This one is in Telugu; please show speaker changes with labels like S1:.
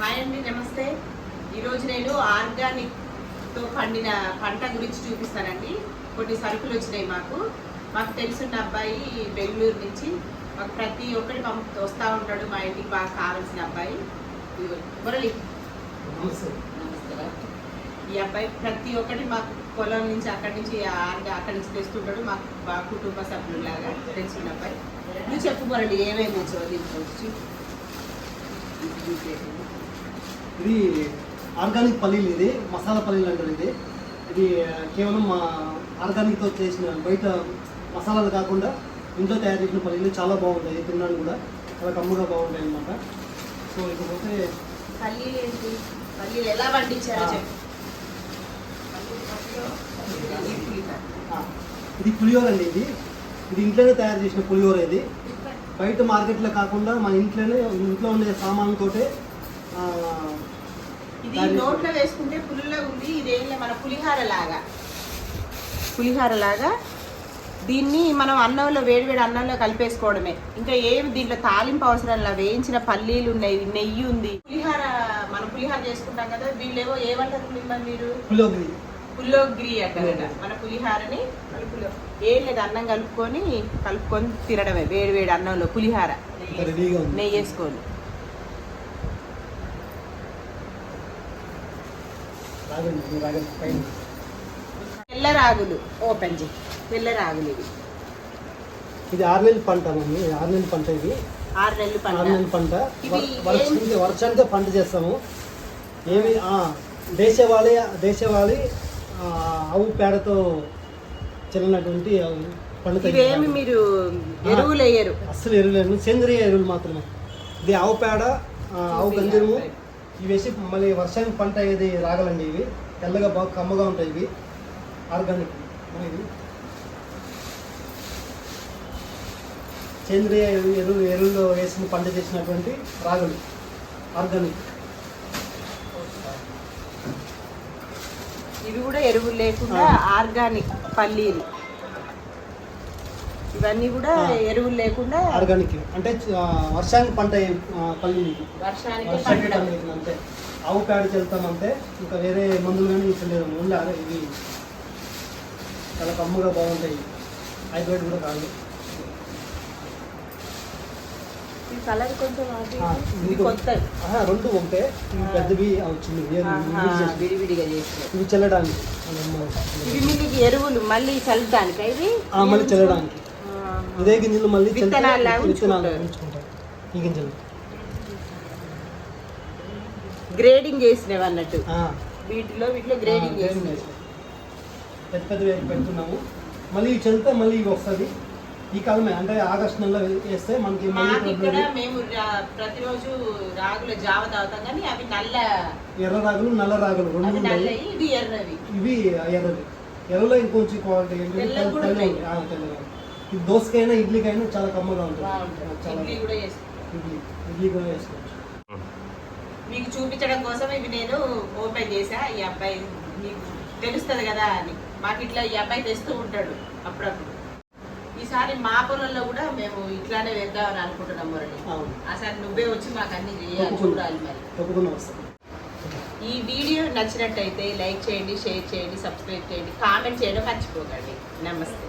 S1: హాయ్ అండి నమస్తే. ఈరోజు నేను ఆర్గానిక్తో పండిన పంట గురించి చూపిస్తానండి. కొన్ని సరుకులు వచ్చినాయి మాకు. మాకు తెలిసిన అబ్బాయి బెంగళూరు నుంచి మాకు ప్రతి ఒక్కటి పంపు వస్తూ ఉంటాడు. మా ఇంటికి బాగా కావాల్సిన అబ్బాయి. మురళి.
S2: నమస్తే.
S1: ఈ అబ్బాయి ప్రతి ఒక్కటి మాకు పొలం నుంచి అక్కడి నుంచి ఆర్గా అక్కడి నుంచి తెస్తుంటాడు. మాకు బాగా కుటుంబ సభ్యులాగా తెలిసిన అబ్బాయి. నువ్వు చెప్పు మురళి ఏమేమి దీంట్లో వచ్చి ఇది
S2: ఆర్గానిక్ పల్లీలు ఇది మసాలా పల్లీలు అంటారు ఇది. ఇది కేవలం మా ఆర్గానిక్తో చేసిన బయట మసాలాలు కాకుండా ఇంట్లో తయారు చేసిన పల్లీలు చాలా బాగుంటాయి తినడానికి కూడా. చాలా కమ్ముగా బాగుంటాయి అన్నమాట. సో ఇకపోతే
S1: పల్లీలు ఎలా పండించారో ఇది పులిహోర.
S2: అండి ఇది. ఇది ఇంట్లోనే తయారు చేసిన పులిహోర ఇది. బయట మార్కెట్లో కాకుండా మన ఇంట్లోనే ఇంట్లో ఉండే సామాన్లతోటే ఆ,
S1: ఇది నోట్లో వేసుకుంటే పులిలో ఉంది ఇదేం లే మన పులిహార లాగా పులిహార లాగా దీన్ని మనం అన్నంలో వేడివేడి అన్నంలో కలిపేసుకోవడమే. ఇంకా ఏమి దీంట్లో తాలింపు అవసరం లా వేయించిన పల్లీలు ఉన్నాయి నెయ్యి ఉంది. పులిహార మనం పులిహార చేసుకుంటాం కదా వీళ్ళేవో ఏమంటారు మిమ్మల్ని మీరు?
S2: పులిహోర
S1: పుల్లోగ్రి అంటారట మన పులిహారని కలుపులో ఏం లేదు అన్నం కలుపుకొని కలుపుకొని తినడమే వేడి వేడి అన్నంలో పులిహార.
S2: ఇంకా రెడీగా ఉంది.
S1: నెయ్యి వేసుకొని. తెల్ల రాగులు ఓపెన్ చేయి. తెల్ల రాగులు ఇవి.
S2: ఇది ఆరు నెలల పంట మమ్మీ ఆరు నెలల పంట ఇది.
S1: ఆరు నెలలు
S2: ఆరు
S1: పంట.
S2: నెలల పంట వర్షానికి వర్షానికే పంట చేస్తాము. ఏమి ఆ, దేశవాళీ దేశవాళీ ఆ, ఆవు పేడతో చెల్లినటువంటి పండుగ
S1: ఇవేమి మీరు ఎరువులు వేయరు
S2: అస్సలు ఎరువులు సేంద్రియ ఎరువులు మాత్రమే. ఇది ఆవు పేడ ఆవు గంజరము ఇవి వేసి మళ్ళీ వర్షానికి పంట ఏది రాగలండి ఇవి? తెల్లగా బాగా కమ్మగా ఉంటాయి ఇవి. ఆర్గానిక్ ఇవి. సేంద్రియ ఎరువు ఎరువు ఎరువులో వేసిన పంట చేసినటువంటి రాగులు. ఆర్గానిక్.
S1: ఇవి కూడా ఎరువులు లేకుండా ఆర్గానిక్ పల్లీలు. ఇవన్నీ కూడా. ఎరువులు లేకుండా
S2: ఆర్గానిక్. అంటే వర్షానికి పంట పల్లీలు.
S1: వర్షానికి పండడం
S2: అంతే. ఆవు పేడ చల్లుతామంటే ఇంకా వేరే మందులు కానీ ఇచ్చలేదు ఓన్లీ అదే ఇవి. చాలా కమ్ముగా బాగుంటాయి. హైబ్రిడ్ కూడా కాదు.
S1: ఈ కలర్ కొంచెం
S2: రెండు ఒకటే ఇవి
S1: ఆ.
S2: పెద్దవి చేసి-
S1: విడివిడిగా
S2: ఇవి చల్లడానికి.
S1: ఇవి మీకు ఎరువులు మళ్ళీ చల్లడానికి ఇవి?
S2: మళ్ళీ చల్లడానికి. ఇదే గింజలు మళ్ళీ విత్తనాలు
S1: ఉంచుకుంటారు.
S2: ఈ గింజలు.
S1: గ్రేడింగ్ చేసినవి అన్నట్టు. వీటిలో వీటిలో గ్రేడింగ్ చేసినవి.
S2: పెద్ద పెద్దవి పెడుతున్నాము. మళ్ళీ ఇవి చల్లితే మళ్ళీ ఇవి వస్తుంది. ఈ కాలమే అంటే ఆగస్ట్ నెలలో వేస్తే మనకి
S1: ఇక్కడ మేము ప్రతిరోజు రాగుల జావ తాగుతాం కానీ అవి నల్ల
S2: ఎర్ర రాగులు నల్ల రాగులు రెండు
S1: ఇవి ఎర్రవి.
S2: ఇవి ఎర్రవి. ఎర్రలో ఇంకొంచెం క్వాలిటీ తెల్లగా ఇది దోసకైనా ఇడ్లీకైనా చాలా కమ్మగా ఉంటుంది.
S1: ఇడ్లీ కూడా
S2: ఇడ్లీ వేసుకోవచ్చు
S1: మీకు చూపించడం కోసం ఇవి నేను ఓపెన్ చేసా ఈ అబ్బాయి మీకు తెలుస్తుంది కదా అని. మాకు ఇట్లా ఈ అబ్బాయి తెస్తూ ఉంటాడు అప్పుడప్పుడు. ఈసారి మా పొలంలో కూడా మేము ఇట్లానే వేద్దామని అనుకుంటున్నాం మురళి.
S2: అవును.
S1: అసలు నువ్వే వచ్చి మాకు అన్ని చేయాలి. చూడాలి మరి. ఈ వీడియో నచ్చినట్టయితే లైక్ చేయండి షేర్ చేయండి సబ్స్క్రైబ్ చేయండి కామెంట్ చేయడం మర్చిపోకండి. నమస్తే.